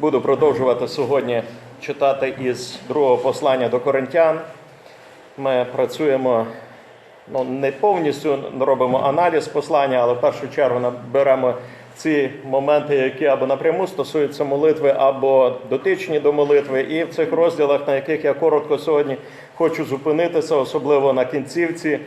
Буду продовжувати сьогодні читати із другого послання до коринтян. Ми працюємо ну, не повністю робимо аналіз послання, але в першу чергу беремо ці моменти, які або напряму стосуються молитви, або дотичні до молитви. І в цих розділах, на яких я коротко сьогодні хочу зупинитися, особливо на кінцівці.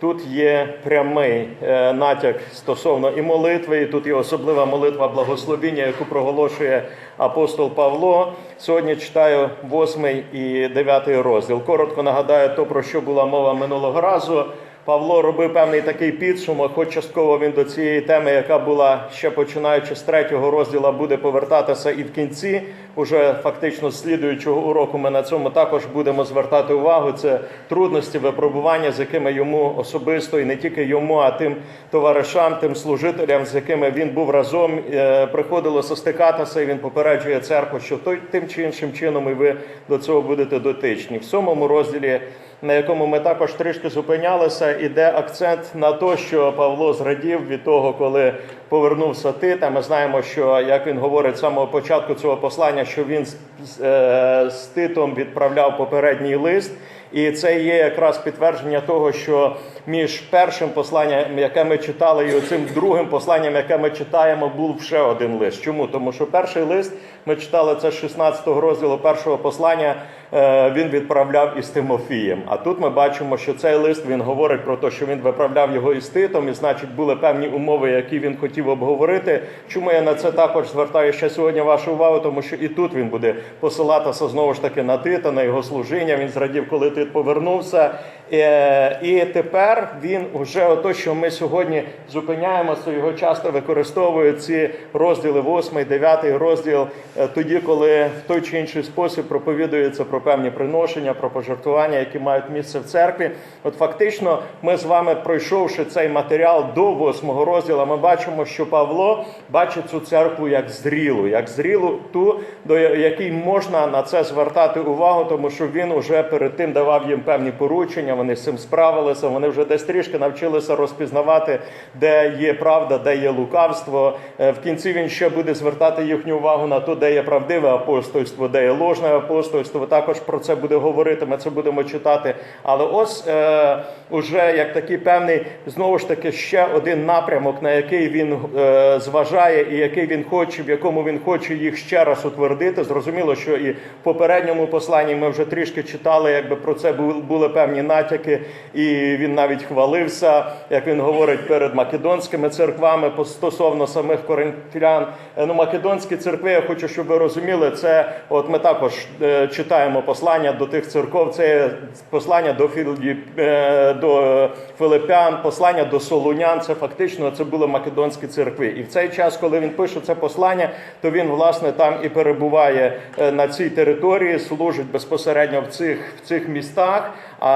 Тут є прямий е, натяк стосовно і молитви, і тут є особлива молитва благословіння, яку проголошує апостол Павло. Сьогодні читаю 8 і 9 розділ. Коротко нагадаю, то про що була мова минулого разу. Павло робив певний такий підсумок, хоч частково він до цієї теми, яка була ще починаючи з третього розділу, буде повертатися і в кінці. Уже фактично з слідуючого уроку ми на цьому також будемо звертати увагу. Це трудності випробування, з якими йому особисто і не тільки йому, а тим товаришам, тим служителям, з якими він був разом, е, приходилося стикатися. І він попереджує церкву, що той тим чи іншим чином і ви до цього будете дотичні. В сьомому розділі на якому ми також трішки зупинялися, іде акцент на те, що Павло зрадів від того, коли повернувся Тита. Ми знаємо, що як він говорить з самого початку цього послання, що він з, е, Титом відправляв попередній лист. І це є якраз підтвердження того, що між першим посланням, яке ми читали, і оцим другим посланням, яке ми читаємо, був ще один лист. Чому? Тому що перший лист ми читали це з 16 розділу першого послання. е, Він відправляв із Тимофієм. А тут ми бачимо, що цей лист він говорить про те, що він виправляв його із Титом, і значить були певні умови, які він хотів обговорити. Чому я на це також звертаю ще сьогодні вашу увагу? Тому що і тут він буде посилатися знову ж таки на Тита, на його служіння. Він зрадів, коли Тит повернувся. Е, І тепер він вже ото, що ми сьогодні зупиняємося, його часто використовують ці розділи 8, 9 розділ, е, тоді, коли в той чи інший спосіб проповідується про певні приношення, про пожертвування, які мають місце в церкві. От фактично, ми з вами, пройшовши цей матеріал до 8 розділу, ми бачимо, що Павло бачить цю церкву як зрілу, як зрілу, ту, до якій можна на це звертати увагу, тому що він уже перед тим давав їм певні поручення. Вони з цим справилися. Вони вже десь трішки навчилися розпізнавати, де є правда, де є лукавство. Е, В кінці він ще буде звертати їхню увагу на те, де є правдиве апостольство, де є ложне апостольство. Також про це буде говорити. Ми це будемо читати. Але ось е, уже як такий певний знову ж таки ще один напрямок, на який він е, зважає, і який він хоче, в якому він хоче їх ще раз утвердити. Зрозуміло, що і в попередньому посланні ми вже трішки читали, якби про це були певні натяки, і він навіть хвалився, як він говорить перед македонськими церквами стосовно самих коринфян. Е, Ну, македонські церкви, я хочу, щоб ви розуміли, це от ми також е, читаємо послання до тих церков. Це послання до Філіп, е, до Филипян, послання до Солунян. Це фактично це були македонські церкви. І в цей час, коли він пише це послання, то він власне там і перебуває на цій території, служить безпосередньо в цих в цих містах. А,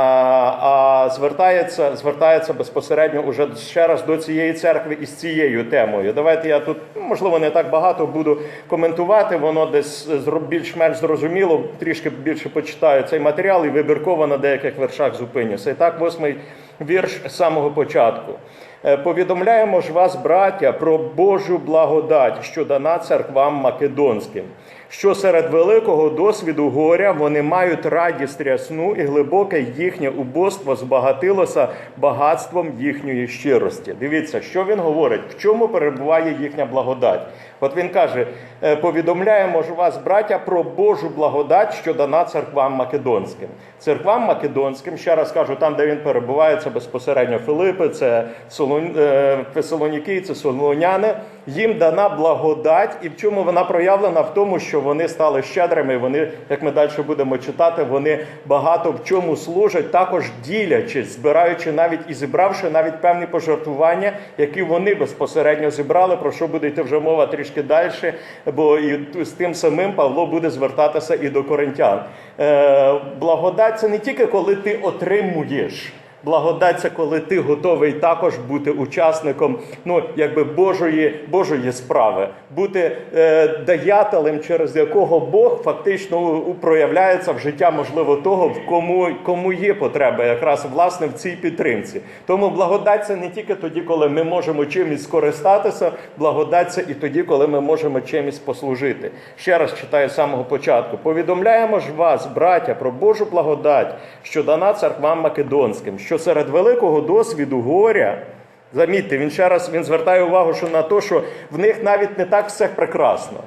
а звертається, звертається безпосередньо уже ще раз до цієї церкви із цією темою. Давайте я тут ну, можливо не так багато буду коментувати. Воно десь більш-менш зрозуміло, трішки більше почитаю цей матеріал і вибірково на деяких вершах зупинюся. І так, восьмий вірш з самого початку. Е, Повідомляємо ж вас, браття, про Божу благодать, що дана церквам македонським, що серед великого досвіду горя вони мають радість рясну і глибоке їхнє убоство збагатилося багатством їхньої щирості. Дивіться, що він говорить, в чому перебуває їхня благодать. От він каже: «Е, повідомляємо ж вас, браття, про Божу благодать, що дана церквам македонським. Церквам македонським, ще раз кажу, там, де він перебуває, це безпосередньо Филипи, це Солон... е, Фесалоніки, це Солоняни. Їм дана благодать, і в чому вона проявлена? В тому, що вони стали щедрими. Вони, як ми далі будемо читати, вони багато в чому служать, також ділячись, збираючи навіть і зібравши навіть певні пожертвування, які вони безпосередньо зібрали. Про що буде йти вже мова трішки далі, бо і з тим самим Павло буде звертатися і до коринтян. Е, благодать це не тільки коли ти отримуєш. Благодать це коли ти готовий також бути учасником ну, якби Божої, Божої справи, бути е, даятелем, через якого Бог фактично проявляється в життя, можливо, того, в кому, кому є потреба, якраз власне в цій підтримці. Тому благодать це не тільки тоді, коли ми можемо чимось скористатися, благодать це і тоді, коли ми можемо чимось послужити. Ще раз читаю з самого початку. Повідомляємо ж вас, браття, про Божу благодать, що дана церквам македонським, що серед великого досвіду горя. Замітьте, він ще раз він звертає увагу що на те, що в них навіть не так все прекрасно.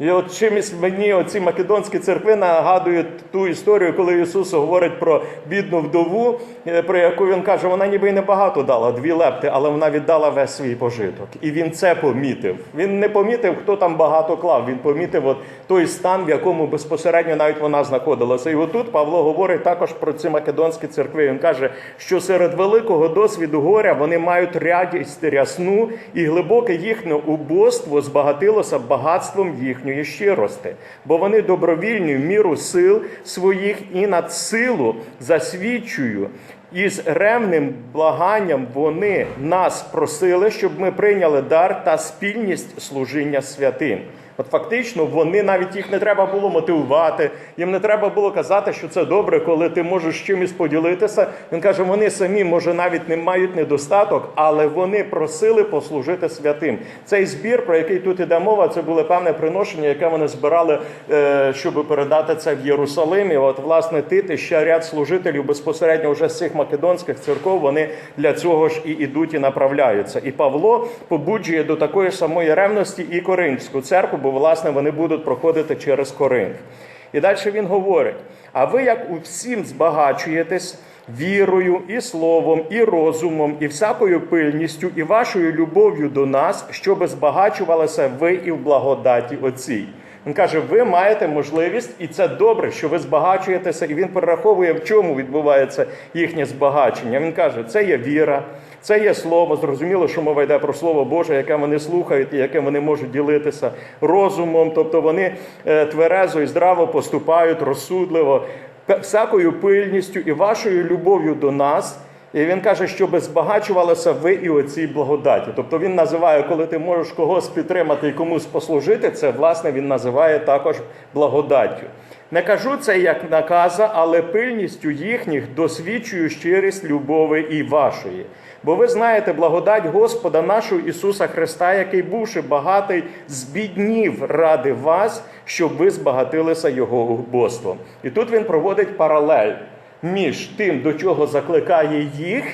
І от чимось мені оці македонські церкви нагадують ту історію, коли Ісус говорить про бідну вдову, е, про яку він каже, вона ніби й небагато дала, дві лепти, але вона віддала весь свій пожиток. І він це помітив. Він не помітив, хто там багато клав. Він помітив от той стан, в якому безпосередньо навіть вона знаходилася. І отут Павло говорить також про ці македонські церкви. Він каже, що серед великого досвіду горя вони мають рядість рясну, і глибоке їхнє убоство збагатилося багатством їхньої щирости, бо вони добровільні в міру сил своїх і над силу засвідчую. І з ревним благанням вони нас просили, щоб ми прийняли дар та спільність служіння святим. От фактично, вони навіть їх не треба було мотивувати, їм не треба було казати, що це добре, коли ти можеш чимось поділитися. Він каже, вони самі, може, навіть не мають недостаток, але вони просили послужити святим. Цей збір, про який тут іде мова, це було певне приношення, яке вони збирали, е, щоб передати це в Єрусалим. І от, власне, Тит і ще ряд служителів безпосередньо вже з цих македонських церков, вони для цього ж і ідуть і направляються. І Павло побуджує до такої самої ревності і Коринфську церкву, бо власне вони будуть проходити через Коринф. І далі він говорить: а ви як у всім збагачуєтесь вірою, і словом, і розумом, і всякою пильністю, і вашою любов'ю до нас, щоби збагачувалися ви і в благодаті оцій. Він каже, ви маєте можливість, і це добре, що ви збагачуєтеся, і він перераховує, в чому відбувається їхнє збагачення. Він каже, це є віра, це є слово. Зрозуміло, що мова йде про слово Боже, яке вони слухають і яке вони можуть ділитися розумом. Тобто вони е, тверезо і здраво поступають, розсудливо, всякою пильністю і вашою любов'ю до нас. І він каже, щоб збагачувалися ви і оцій благодаті. Тобто він називає, коли ти можеш когось підтримати і комусь послужити, це власне він називає також благодаттю. Не кажу це як наказа, але пильністю їхніх досвідчую щирість любови і вашої. Бо ви знаєте благодать Господа нашого Ісуса Христа, який, бувши багатий, збіднів ради вас, щоб ви збагатилися Його убоством. І тут він проводить паралель між тим, до чого закликає їх,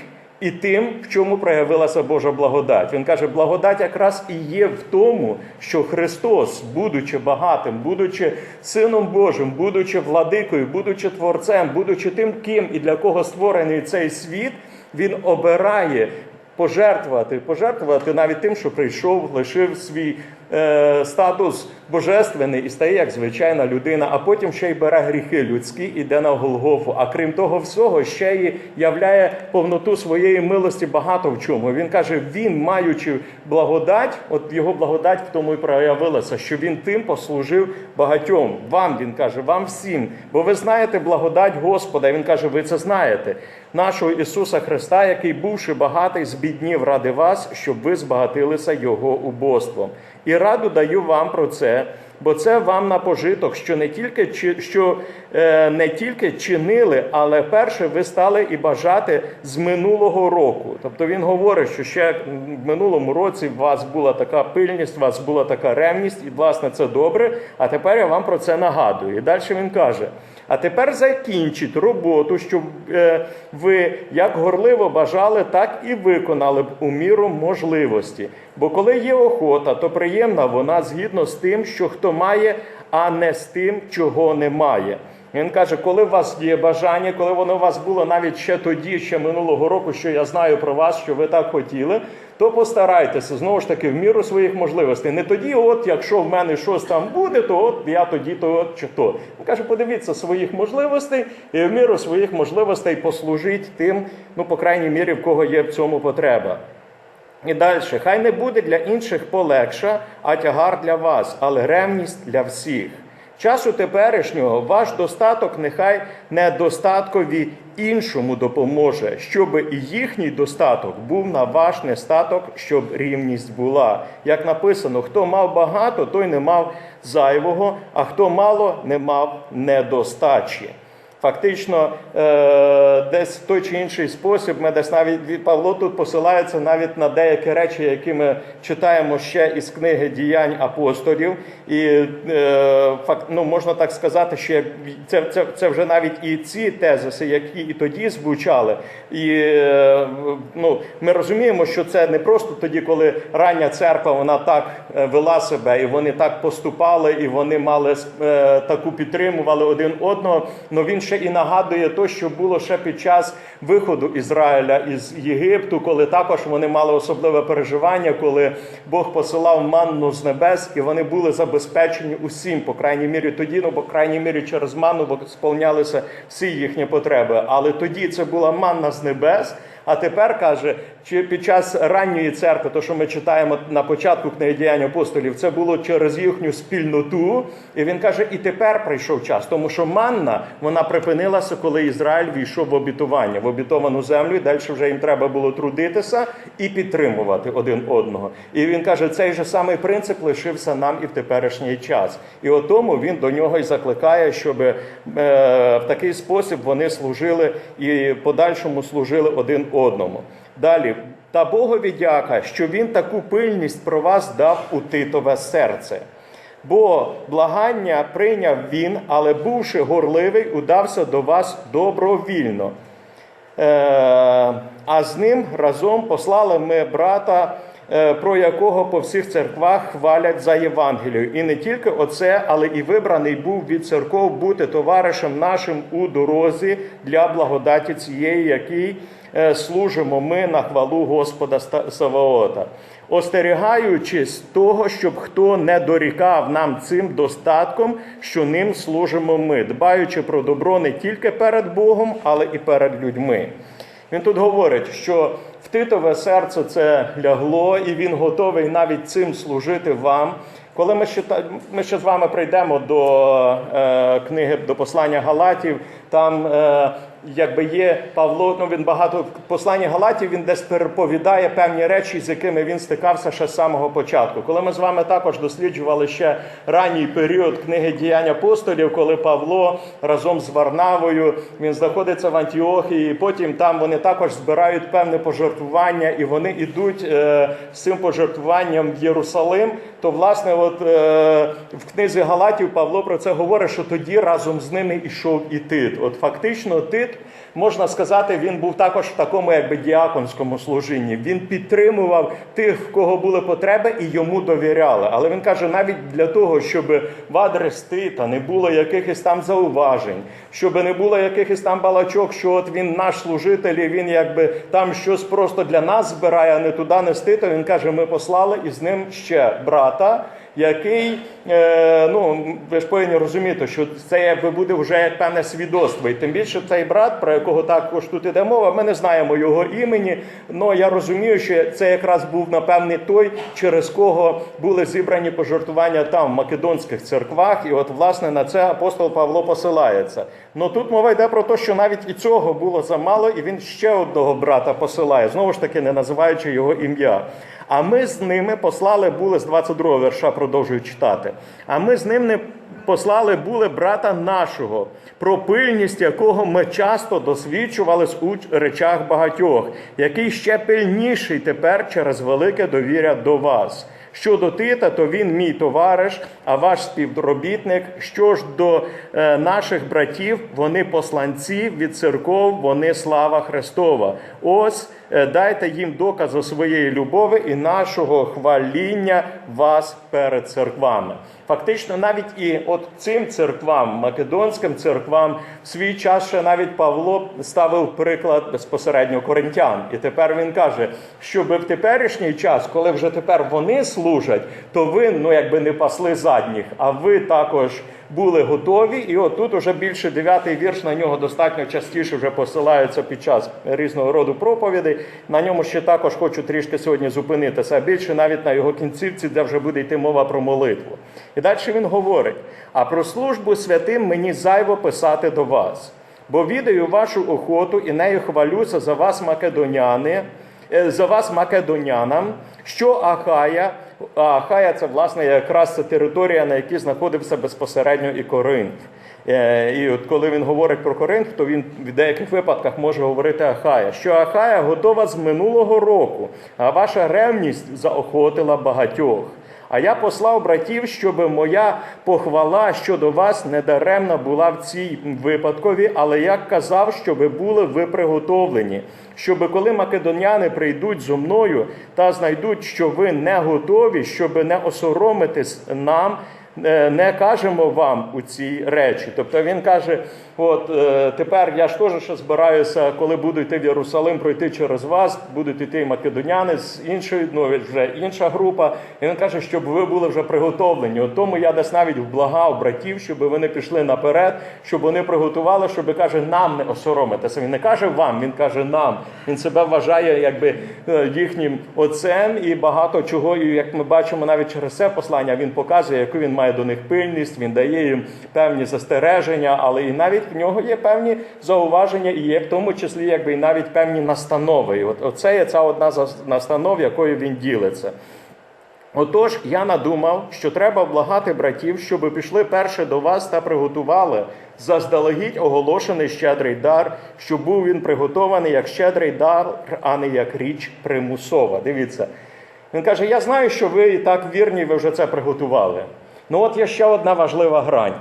і тим, в чому проявилася Божа благодать. Він каже, благодать якраз і є в тому, що Христос, будучи багатим, будучи Сином Божим, будучи владикою, будучи творцем, будучи тим, ким і для кого створений цей світ, він обирає пожертвувати, пожертвувати навіть тим, що прийшов, лишив свій е, статус божественний і стає як звичайна людина, а потім ще й бере гріхи людські, іде на Голгофу. А крім того всього, ще й являє повноту своєї милості багато в чому. Він каже: він, маючи благодать, от його благодать в тому і проявилася, що він тим послужив багатьом. Вам він каже, вам всім. Бо ви знаєте благодать Господа. Він каже, ви це знаєте. Нашого Ісуса Христа, який, бувши багатий, збіднів ради вас, щоб ви збагатилися Його убоством. І раду даю вам про це, бо це вам на пожиток, що не тільки що е, не тільки чинили, але перше ви стали і бажати з минулого року. Тобто він говорить, що ще в минулому році у вас була така пильність, у вас була така ревність, і власне це добре. А тепер я вам про це нагадую. І далі він каже. А тепер закінчіть роботу, щоб е, ви як горливо бажали, так і виконали б у міру можливості. Бо коли є охота, то приємна вона згідно з тим, що хто має, а не з тим, чого немає. Він каже, коли у вас є бажання, коли воно у вас було навіть ще тоді, ще минулого року, що я знаю про вас, що ви так хотіли, то постарайтеся знову ж таки в міру своїх можливостей. Не тоді, от якщо в мене щось там буде, то от я тоді то от, чи то. Він каже, подивіться своїх можливостей і в міру своїх можливостей послужіть тим, ну по крайній мірі, в кого є в цьому потреба. І далі, хай не буде для інших полегша, а тягар для вас, але ревність для всіх. Часу теперішнього ваш достаток нехай недостаткові іншому допоможе, щоб і їхній достаток був на ваш нестаток, щоб рівність була. Як написано, хто мав багато, той не мав зайвого, а хто мало, не мав недостачі. Фактично, е, десь той чи інший спосіб, ми десь навіть Павло тут посилається навіть на деякі речі, які ми читаємо ще із книги діянь апостолів. І е, ну, можна так сказати, що це, це, це вже навіть і ці тезиси, які і тоді звучали. І е, ну, ми розуміємо, що це не просто тоді, коли рання церква вона так вела себе, і вони так поступали, і вони мали таку підтримували один одного. Но він ще і нагадує то, що було ще під час виходу Ізраїля із Єгипту, коли також вони мали особливе переживання, коли Бог посилав манну з небес, і вони були забезпечені усім, по крайній мірі тоді, ну по крайній мірі через манну, бо сповнялися всі їхні потреби. Але тоді це була манна з небес. А тепер каже, чи під час ранньої церкви, то що ми читаємо на початку книги діянь апостолів, це було через їхню спільноту. І він каже, і тепер прийшов час, тому що манна вона припинилася, коли Ізраїль війшов в обітування, в обітовану землю. І далі вже їм треба було трудитися і підтримувати один одного. І він каже, цей же самий принцип лишився нам і в теперішній час. І от тому він до нього й закликає, щоб е, в такий спосіб вони служили і подальшому служили один одному. Далі, та Богові дяка, що він таку пильність про вас дав у Титове серце. Бо благання прийняв він, але бувши горливий, удався до вас добровільно. Е, а з ним разом послали ми брата, е, про якого по всіх церквах хвалять за Євангелію. І не тільки оце, але і вибраний був від церков бути товаришем нашим у дорозі для благодаті цієї, якій е, служимо ми на хвалу Господа Саваота. Остерігаючись того, щоб хто не дорікав нам цим достатком, що ним служимо ми, дбаючи про добро не тільки перед Богом, але і перед людьми. Він тут говорить, що в Титове серце це лягло, і він готовий навіть цим служити вам. Коли ми ще, ми ще з вами прийдемо до е, книги до послання Галатів, там е, якби є Павло, ну він багато в посланні Галатів він десь переповідає певні речі, з якими він стикався ще з самого початку. Коли ми з вами також досліджували ще ранній період книги діянь апостолів, коли Павло разом з Варнавою він знаходиться в Антіохії, і потім там вони також збирають певне пожертвування, і вони йдуть е, з цим пожертвуванням в Єрусалим. То власне, от е, в книзі Галатів Павло про це говорить, що тоді разом з ними ішов і Тит. От фактично, Тит, можна сказати, він був також в такому якби діаконському служінні. Він підтримував тих, в кого були потреби, і йому довіряли. Але він каже, навіть для того, щоб в адрес Тита не було якихось там зауважень, щоб не було якихось там балачок, що от він наш служитель, і він якби там щось просто для нас збирає, а не туди нести, то він каже, ми послали і з ним ще брата, який, е, ну ви ж повинні розуміти, що це якби буде вже як певне свідоцтво. І тим більше цей брат, про якого також тут іде мова, ми не знаємо його імені. але я розумію, що це якраз був напевне той, через кого були зібрані пожертвування там, в македонських церквах. І от, власне, на це апостол Павло посилається. Ну тут мова йде про те, що навіть і цього було замало, і він ще одного брата посилає, знову ж таки, не називаючи його ім'я. А ми з ними послали були з 22 го верша, продовжую читати. А ми з ним не послали були брата нашого, про пильність якого ми часто досвідчувались у речах багатьох, який ще пильніший тепер через велике довіря до вас. Щодо Тита, то він мій товариш, а ваш співробітник. Що ж до е, наших братів, вони посланці від церков, вони слава Христова. Ось дайте їм докази своєї любові і нашого хваління вас перед церквами. Фактично, навіть і от цим церквам, македонським церквам, в свій час ще навіть Павло ставив приклад безпосередньо коринтян. І тепер він каже, щоб в теперішній час, коли вже тепер вони служать, то ви ну якби не пасли задніх, а ви також були готові. І от тут уже більше дев'ятий вірш на нього достатньо частіше вже посилається під час різного роду проповідей. На ньому ще також хочу трішки сьогодні зупинитися, а більше навіть на його кінцівці, де вже буде йти мова про молитву. І далі він говорить: а про службу святим мені зайво писати до вас, бо відаю вашу охоту і нею хвалюся за вас, македоняни, е, за вас, македонянам, що Ахая, Ахая це власне якраз це територія, на якій знаходився безпосередньо і Коринф. Е, І от коли він говорить про Коринф, то він в деяких випадках може говорити Ахая, що Ахая готова з минулого року, а ваша ревність заохотила багатьох. А я послав братів, щоб моя похвала щодо вас недаремна була в цій випадкові, але я казав, щоб були ви приготовлені, щоб коли македоняни прийдуть зо мною та знайдуть, що ви не готові, щоб не осоромитись нам. Е, Не кажемо вам у цій речі. Тобто він каже: от е, тепер я ж теж збираюся, коли буду йти в Єрусалим, пройти через вас, будуть йти і македоняни з іншої, ну вже інша група. І він каже, щоб ви були вже приготовлені. От тому я десь навіть вблагав братів, щоб вони пішли наперед, щоб вони приготували, щоб каже, нам не осоромитися. Він не каже вам, він каже нам. Він себе вважає якби е, їхнім отцем і багато чого. І як ми бачимо, навіть через це послання він показує, яку він має до них пильність. Він дає їм певні застереження, але і навіть в нього є певні зауваження, і є в тому числі, якби і навіть певні настанови. І от оце є ця одна з настанов, якою він ділиться. Отож, я надумав, що треба благати братів, щоб пішли перше до вас та приготували заздалегідь оголошений щедрий дар, щоб був він приготований як щедрий дар, а не як річ примусова. Дивіться, він каже: Я знаю, що ви і так вірні, ви вже це приготували. Ну от є ще одна важлива грань.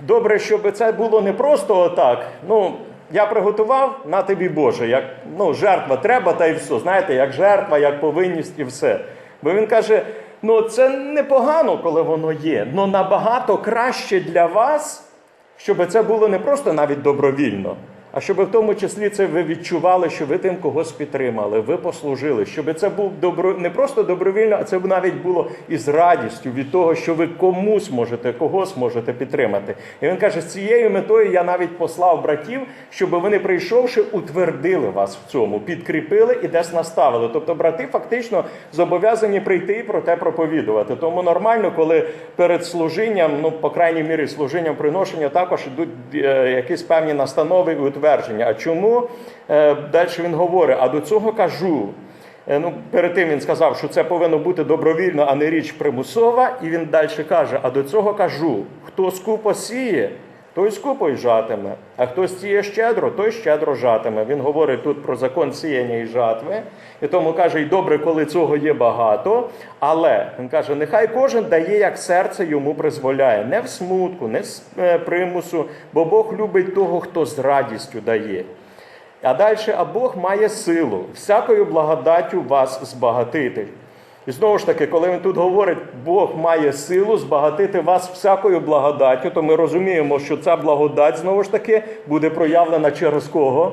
Добре, щоб це було не просто отак. Ну, я приготував на тобі Боже, як ну, жертва треба, та й все. Знаєте, як жертва, як повинність і все. Бо він каже: ну це непогано, коли воно є, але набагато краще для вас, щоб це було не просто навіть добровільно, а щоб в тому числі це ви відчували, що ви тим когось підтримали, ви послужили, щоб це був добро не просто добровільно, а це б навіть було із радістю від того, що ви комусь можете, когось можете підтримати. І він каже: з цією метою я навіть послав братів, щоб вони, прийшовши, утвердили вас в цьому, підкріпили і десь наставили. Тобто, брати фактично зобов'язані прийти і про те проповідувати. Тому нормально, коли перед служінням, ну по крайній мірі, служінням приношення, також йдуть е, якісь певні настанови і утвердження. А чому е, далі він говорить? А до цього кажу. Е, Ну, перед тим він сказав, що це повинно бути добровільно, а не річ примусова. І він далі каже: а до цього кажу: хто скупо сіє, той скупо й жатиме, а хто сіє щедро, той щедро жатиме. Він говорить тут про закон сіяння і жатви. І тому каже, і добре, коли цього є багато. Але він каже, нехай кожен дає, як серце йому призволяє, не в смутку, не з е, примусу, бо Бог любить того, хто з радістю дає. А далі, а Бог має силу всякою благодаттю вас збагатити. І знову ж таки, коли він тут говорить, Бог має силу збагатити вас всякою благодаттю, то ми розуміємо, що ця благодать знову ж таки буде проявлена через кого?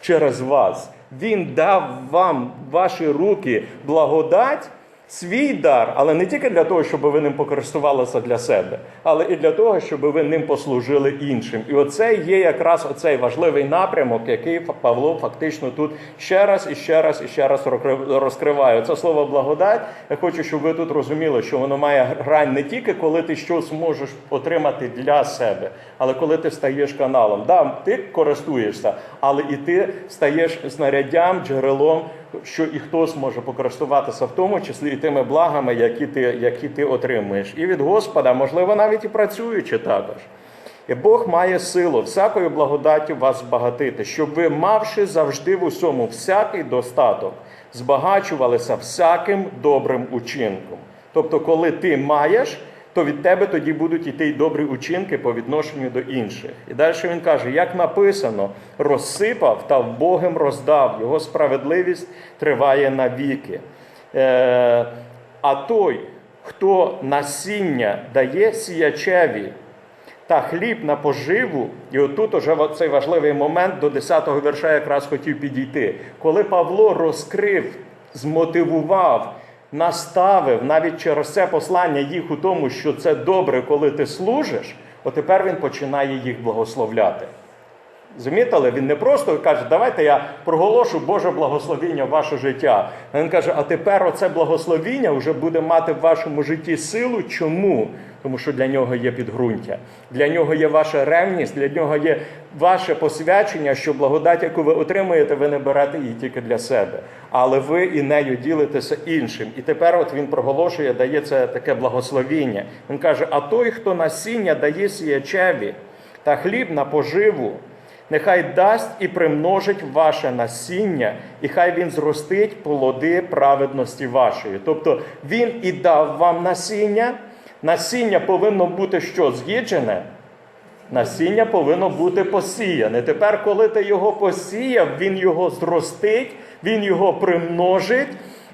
Через вас. Він дав вам ваші руки благодать, свій дар, але не тільки для того, щоб ви ним покористувалися для себе, але і для того, щоб ви ним послужили іншим. І оце є якраз оцей важливий напрямок, який Павло фактично тут ще раз і ще раз і ще раз розкриває. Це слово благодать. Я хочу, щоб ви тут розуміли, що воно має грань не тільки коли ти щось можеш отримати для себе, але коли ти стаєш каналом. Да, ти користуєшся, але і ти стаєш знаряддям, джерелом що і хтось може покористуватися в тому числі і тими благами, які ти, які ти отримуєш. І від Господа, можливо, навіть і працюючи також. І Бог має силу всякою благодаттю вас збагатити, щоб ви, мавши завжди в усьому всякий достаток, збагачувалися всяким добрим учинком. Тобто, коли ти маєш, то від тебе тоді будуть йти й добрі учинки по відношенню до інших. І далі він каже: як написано, розсипав та вбогим роздав, його справедливість триває навіки. Е, а той, хто насіння дає сіячеві та хліб на поживу, і отут уже цей важливий момент до 10-го вірша якраз хотів підійти. Коли Павло розкрив, змотивував наставив навіть через це послання їх у тому, що це добре, коли ти служиш, отепер він починає їх благословляти. Замітили? Він не просто каже, давайте я проголошу Боже благословіння в ваше життя. Він каже, а тепер оце благословіння вже буде мати в вашому житті силу. Чому? Тому що для нього є підґрунтя, для нього є ваша ревність, для нього є ваше посвячення, що благодать, яку ви отримуєте, ви не берете її тільки для себе, але ви і нею ділитеся іншим. І тепер от він проголошує, дає це таке благословіння. Він каже: а той, хто насіння дає сіячеві та хліб на поживу. Нехай дасть і примножить ваше насіння, і хай він зростить плоди праведності вашої. Тобто він і дав вам насіння. Насіння повинно бути що з'їджене? Насіння повинно бути посіяне. Тепер, коли ти його посіяв, він його зростить, він його примножить.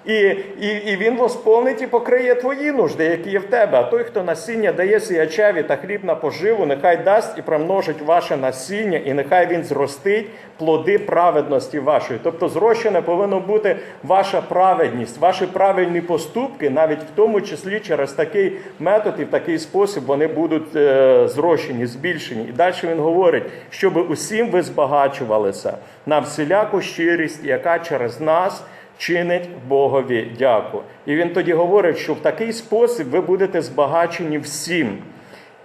І, і, і він восповнить і покриє твої нужди, які є в тебе. А той, хто насіння дає сіячеві та хліб на поживу, нехай дасть і примножить ваше насіння, і нехай він зростить плоди праведності вашої. Тобто, зрощене повинно бути ваша праведність, ваші правильні поступки, навіть в тому числі через такий метод і в такий спосіб вони будуть е, зрощені, збільшені. І далі він говорить, щоб усім ви збагачувалися на всіляку щирість, яка через нас чинить Богові дяку. І він тоді говорить, що в такий спосіб ви будете збагачені всім.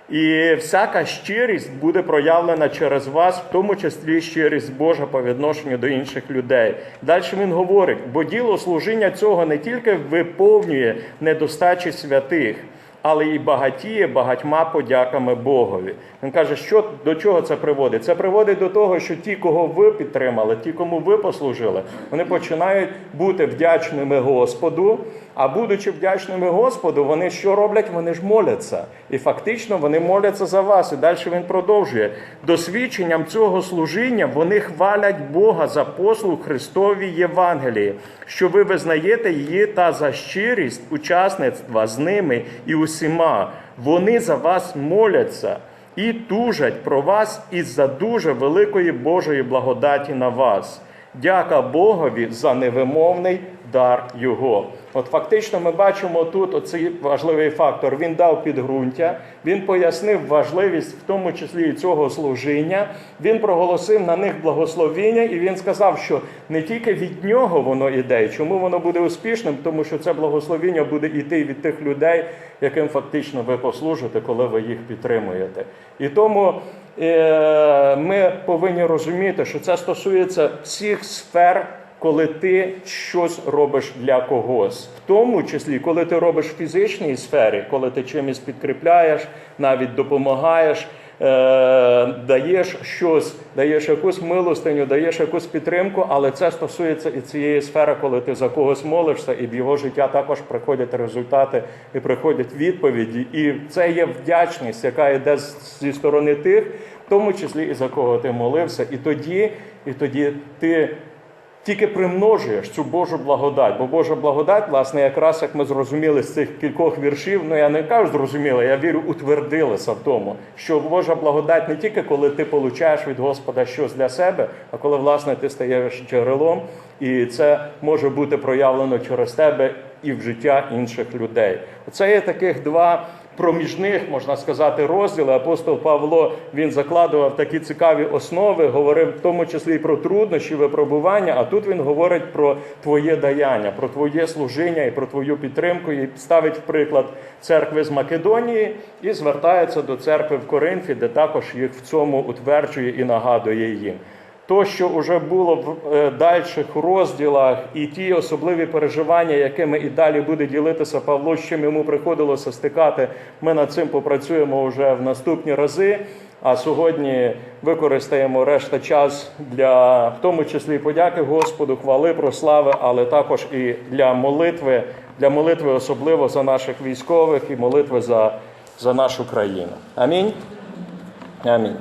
І всяка щирість буде проявлена через вас, в тому числі щирість Божа по відношенню до інших людей. Далі він говорить, бо діло служіння цього не тільки виповнює недостачі святих, але й багатіє багатьма подяками Богові. Він каже, що до чого це приводить? Це приводить до того, що ті, кого ви підтримали, ті, кому ви послужили, вони починають бути вдячними Господу. А будучи вдячними Господу, вони що роблять? Вони ж моляться. І фактично вони моляться за вас. І далі він продовжує. Досвідченням цього служіння вони хвалять Бога за послуг Христовій Євангелії, що ви визнаєте її та за щирість учасництва з ними і усіма. Вони за вас моляться і тужать про вас із-за дуже великої Божої благодаті на вас. Дяка Богові за невимовний дар Його. От фактично ми бачимо тут оцей важливий фактор. Він дав підґрунтя, він пояснив важливість, в тому числі і цього служіння. Він проголосив на них благословіння, і він сказав, що не тільки від нього воно іде. Чому воно буде успішним? Тому що це благословіння буде йти від тих людей, яким фактично ви послужите, коли ви їх підтримуєте. І тому е, ми повинні розуміти, що це стосується всіх сфер коли ти щось робиш для когось, в тому числі, коли ти робиш в фізичній сфері, коли ти чимось підкріпляєш, навіть допомагаєш, е, даєш щось, даєш якусь милостиню, даєш якусь підтримку, але це стосується і цієї сфери, коли ти за когось молишся, і в його життя також приходять результати і приходять відповіді. І це є вдячність, яка йде зі сторони тих, в тому числі і за кого ти молився. І тоді, і тоді ти тільки примножуєш цю Божу благодать. Бо Божа благодать, власне, якраз як ми зрозуміли з цих кількох віршів, ну я не кажу зрозуміли, я вірю, утвердилися в тому, що Божа благодать не тільки коли ти получаєш від Господа щось для себе, а коли власне ти стаєш джерелом, і це може бути проявлено через тебе і в життя інших людей. Це є таких два проміжних, можна сказати, розділи. Апостол Павло він закладував такі цікаві основи, говорив в тому числі і про труднощі, випробування. А тут він говорить про твоє даяння, про твоє служіння і про твою підтримку. І ставить в приклад церкви з Македонії і звертається до церкви в Коринфі, де також їх в цьому утверджує і нагадує їм. То, що вже було в е, дальших розділах, і ті особливі переживання, якими і далі буде ділитися Павло, з чим йому приходилося стикати, ми над цим попрацюємо вже в наступні рази. А сьогодні використаємо решта час для, в тому числі, подяки Господу, хвали, прослави, але також і для молитви, для молитви особливо за наших військових і молитви за, за нашу країну. Амінь. Амінь.